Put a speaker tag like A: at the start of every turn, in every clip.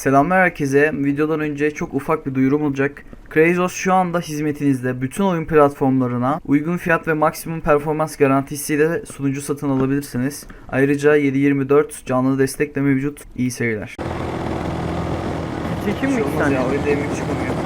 A: Selamlar herkese. Videodan önce çok ufak bir duyurum olacak. Crazos şu anda hizmetinizde bütün oyun platformlarına uygun fiyat ve maksimum performans garantisiyle sunucu satın alabilirsiniz. Ayrıca 7/24 canlı destek de mevcut. İyi seyirler.
B: Çekim mi
A: Şey olmaz ya yemek çıkamıyor.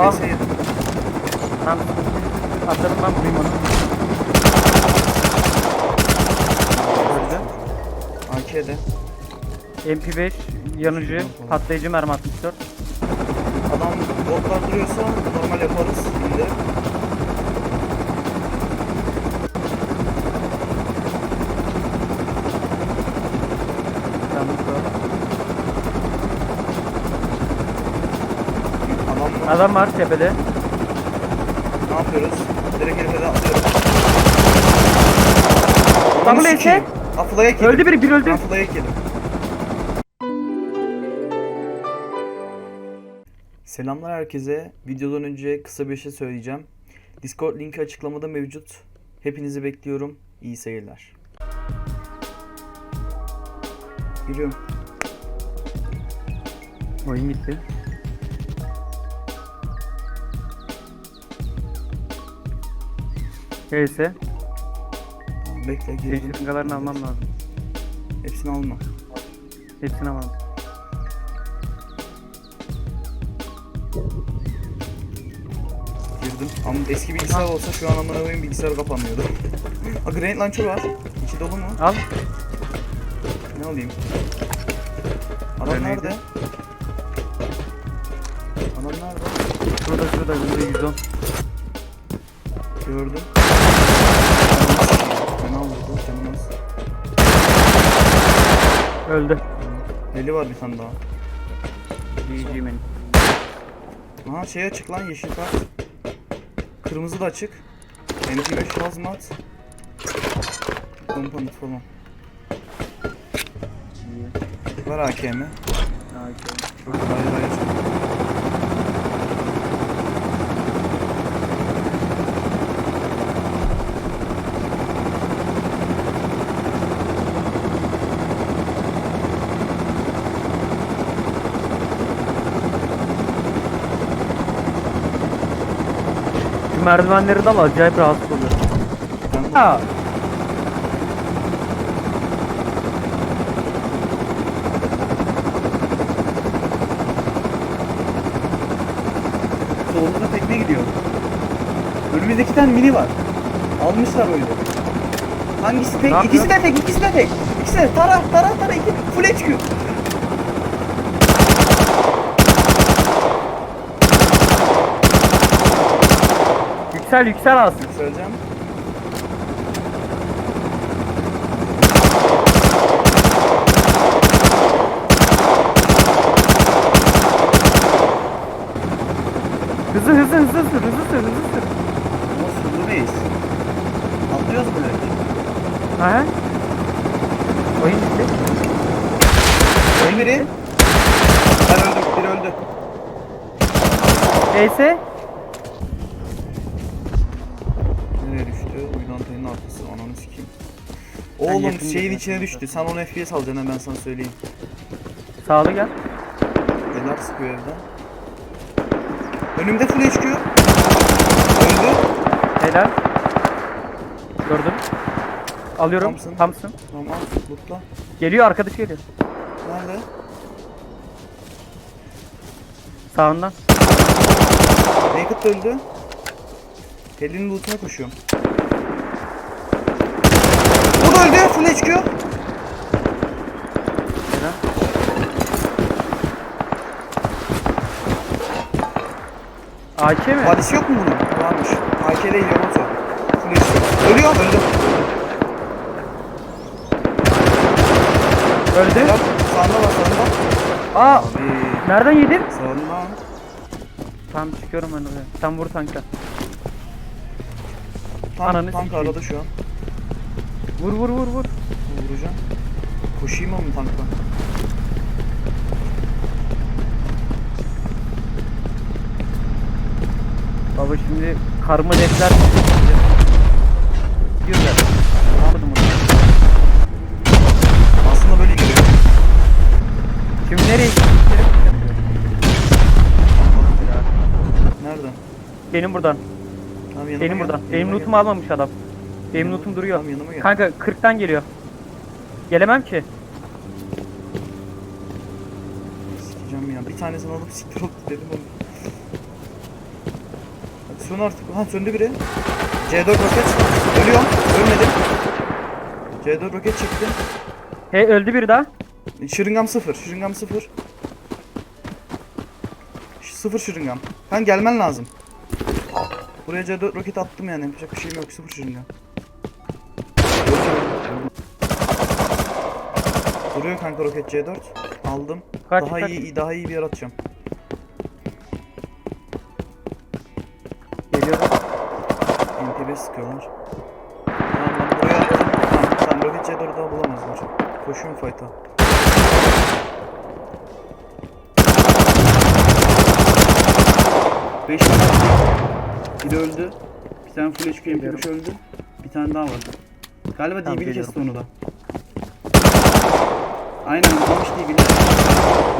B: Tamam. Atladım ben vurayım onu. Öldü.
A: AK'de.
B: MP5 yanıcı patlayıcı mermi 64.
A: Adam botlar duruyorsa normal yaparız. İndirip.
B: Tamam. sonra.
A: Adam var.
B: Tepede.
A: Ne yapıyoruz? Direkt de atıyoruz.
B: Double
A: Onu sikeyim. Aflaya yedim.
B: Öldü biri, biri öldü.
A: Aflaya yedim. Selamlar herkese. Videodan önce kısa bir şey söyleyeceğim. Discord linki açıklamada mevcut. Hepinizi bekliyorum. İyi seyirler. Giriyorum.
B: Oyun gitti.
A: Tamam, bekle girdim.
B: Gençlerin kalarını almam lazım.
A: Hepsini alma.
B: Hepsini almadım.
A: Girdim. Ama eski bilgisayar olsa şu an amına koyayım bilgisayar kapanmıyordu. Ha Granite Launcher var. İçi dolu mu?
B: Al.
A: Ne alayım? Adam
B: Grenade.
A: nerede? Adam nerede?
B: Şurada şurada şurada 110.
A: Gördüm. Fena vurdu. Canım az.
B: Öldü.
A: Deli var bir tane daha.
B: GG benim.
A: Aha şey açık lan yeşil kart. Kırmızı da açık. MP5 hazmat. Komponent falan. Var AKM. Çok hayır hayır.
B: Şu merdivenleri dal acayip rahatsız oluyor. Ha.
A: Solunda tekne gidiyor. Önümüzde iki tane mini var. Almışlar öyle. Hangisi tek?
B: Ne
A: İkisi de tek, ikisi de tek. İkisi de tara tara tara iki full HQ.
B: Yüksel yüksel alsın.
A: Söyleyeceğim.
B: Hızlı hızlı hızlı hızlı hızlı hızlı sür.
A: Ama sulu reis. Atlıyoruz mu direkt?
B: Aha. Oyun gitti.
A: Öl biri. Ben öldüm, biri öldü.
B: Neyse.
A: Oğlum
B: yakın
A: şeyin içine
B: yakın
A: düştü. Sen 10 FPS alacaksın ben sana söyleyeyim.
B: Sağlı gel.
A: Neler sıkıyor evden. Önümde full HQ. Öldü.
B: Helal. Gördüm. Alıyorum.
A: Thompson.
B: Thompson.
A: Tamam lootla.
B: Geliyor arkadaş geliyor.
A: Nerede?
B: Sağından.
A: Naked öldü. Kelly'nin lootuna koşuyorum. Full HQ.
B: Helal. AK mi?
A: Hadisi yok mu bunun? Varmış. AK değil Yamato. Full. Ölüyor. Öldü.
B: Öldü.
A: Helal. Sağında var sağında.
B: Aa
A: Abi.
B: nereden yedin?
A: Sağından.
B: Tamam çıkıyorum ben oraya. Sen vur tanka.
A: Tank,
B: Ananı
A: tank arada şu an.
B: Vur vur vur vur.
A: Vuracağım. Koşayım mı tankla?
B: Baba şimdi karma defter Gidiyorlar. Anladım onu.
A: Aslında böyle giriyor.
B: Şimdi nereye gitti?
A: Nereden?
B: Benim buradan.
A: Tamam yanıma
B: Benim
A: gel,
B: buradan.
A: yanıma
B: Benim
A: gel.
B: lootumu almamış adam. Benim lootum duruyor.
A: Tamam yanıma gel.
B: Kanka 40'tan geliyor. Gelemem ki.
A: Sikeceğim ya. Bir tanesini alıp siktir olup dedim onu. Hadi sön artık. Ha söndü biri. C4 roket. Ölüyorum. Ölmedim. C4 roket çekti.
B: He öldü biri daha.
A: Şırıngam sıfır. Şırıngam sıfır. Ş- Sıfır şırıngam. Kan gelmen lazım. Buraya C4 roket attım yani. Yapacak bir şeyim yok. Sıfır şırıngam. Duruyor kanka roket C4. Aldım.
B: Kaç,
A: daha
B: kaç.
A: iyi daha iyi bir yer atacağım.
B: Geliyorum.
A: NTB sıkıyorlar. Tamam ben buraya attım. Tamam, tamam roket C4'ü daha bulamazlar. Koşuyorum fight'a. Beş tane Biri öldü. Bir tane full HP MP5 öldü. Bir tane daha var. Galiba
B: Tamam,
A: DB'li kesti onu da. Aynen vurmuş DB'li.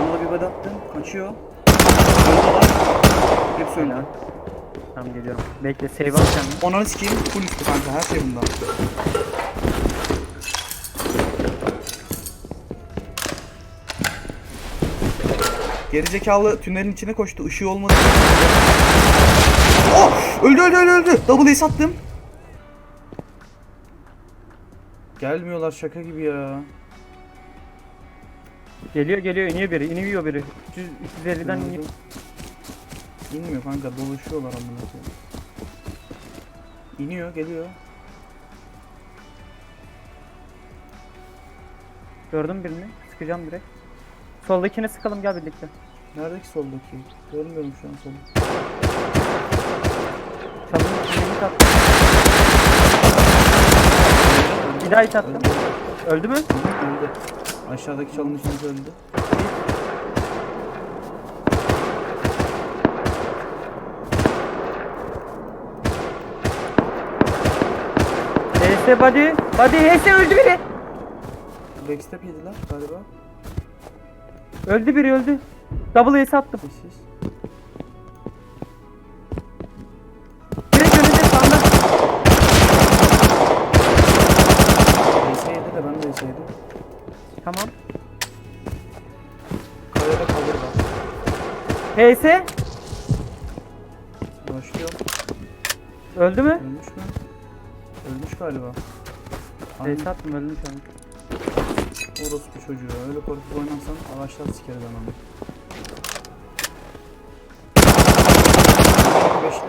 A: Ona da bir bed attım. Kaçıyor. Öldü var. Hepsi öldü.
B: Tamam geliyorum. Bekle save alacağım.
A: Onanı sikeyim full üstü kanka her şey bunda. Gerizekalı tünelin içine koştu. ışığı olmadı. Oh! Öldü öldü öldü öldü. Double ace attım. Gelmiyorlar şaka gibi ya.
B: Geliyor geliyor iniyor biri iniyor biri. 300 350'den
A: Öldü.
B: iniyor.
A: İnmiyor kanka dolaşıyorlar amına koyayım. İniyor geliyor.
B: Gördüm birini. Sıkacağım direkt. Soldakini sıkalım gel birlikte.
A: Nerede ki soldaki? Görmüyorum şu an solu.
B: Çalın içini attım. Bir daha hiç attım.
A: Öldü
B: mü?
A: Öldü. Aşağıdaki çalın içinde öldü.
B: HS body. Body HS öldü biri.
A: Backstep yediler galiba.
B: Öldü biri öldü. Double HS attım.
A: Sessiz.
B: HS
A: Başlıyor.
B: öldü mü?
A: Ölmüş mü? Ölmüş galiba.
B: HS attım öldü şu an.
A: Orospu çocuğu. Öyle korkup oynarsan ağaçlar siker ben Beşli.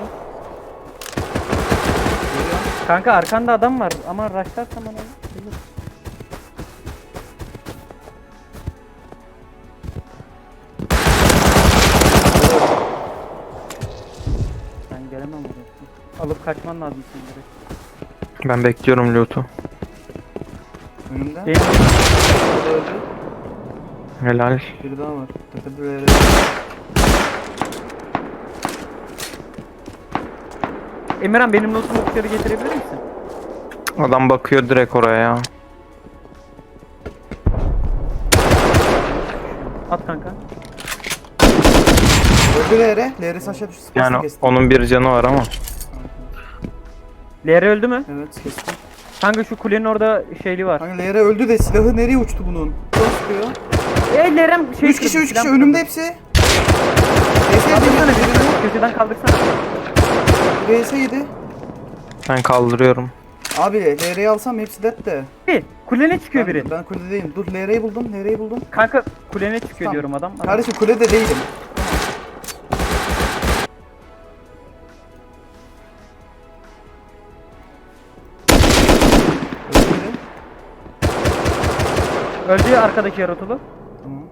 B: Kanka arkanda adam var ama rushlarsan bana olur. Alıp kaçman lazım senin direkt.
C: Ben bekliyorum loot'u.
A: Önümde.
B: Benim
A: öldü.
C: Helal.
A: Biri daha var. Tepede de
B: Emirhan benim notumu dışarı getirebilir misin?
C: Adam bakıyor direkt oraya ya.
B: At kanka.
A: Öldü LR. LR aşağı düştü. Spasını
C: Yani onun bir canı var ama.
B: LR öldü mü?
A: Evet kestim.
B: Kanka şu kulenin orada şeyli var.
A: Kanka LR öldü de silahı nereye uçtu bunun? Sıkıyor.
B: Ey LR'm şey
A: 3 kişi
B: kırdı,
A: 3
B: silah
A: kişi önümde hepsi. VS
B: Kaldırsana
A: yedi.
B: birini. Köşeden kaldırsana.
A: VS yedi.
C: Ben kaldırıyorum.
A: Abi LR'yi alsam hepsi dead de.
B: Bir, kulene çıkıyor
A: Ben,
B: biri.
A: ben kuledeyim. Dur LR'yi buldum. LR'yi buldum.
B: Kanka kulene çıkıyor
A: Tamam.
B: diyorum adam. Adam-
A: Kardeşim kulede değilim. Öldü
B: ya arkadaki yaratulu.
A: Tamam.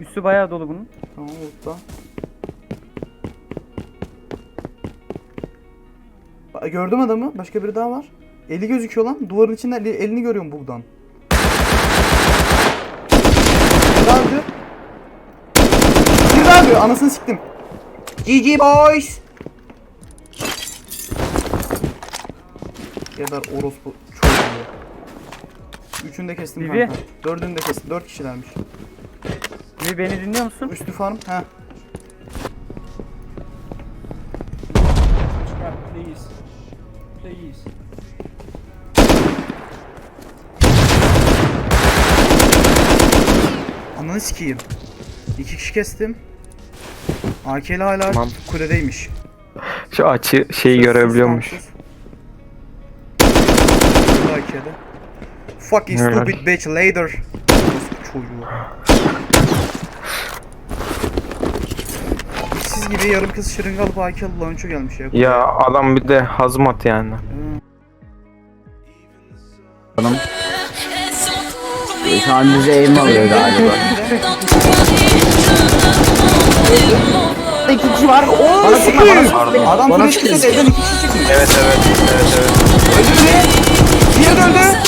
B: Üstü bayağı dolu bunun.
A: Tamam oldu. Gördüm adamı. Başka biri daha var. Eli gözüküyor lan. Duvarın içinden eli- elini görüyorum buradan. Bir daha diyor. Bir daha diyor. Anasını siktim. GG boys. Geber orospu çocuğu. Üçünü de kestim
B: Vivi.
A: kanka. Dördünü de kestim. Dört kişilermiş.
B: Bir beni dinliyor musun?
A: Üstü farm. Heh.
D: Scrap, please. Please.
A: Ananı sikeyim. İki kişi kestim. AK'li hala
C: Tamam.
A: kuledeymiş.
C: Şu açı şeyi görebiliyormuş.
A: AK'de. Fucking
C: Helal.
A: stupid bitch later. Çocuğu. İşsiz gibi yarım kız şırınga alıp launch'u gelmiş ya.
C: Ya adam bir de hazmat yani.
E: Şu an bize eğim alıyor galiba.
A: Altta iki kişi var. Oo,
E: bana sıkma bana sıkma.
A: Adam
E: bana sıkma.
A: Evden kişi çıkmış.
C: Evet evet evet evet.
A: Öldü mü? Diğeri de öldü.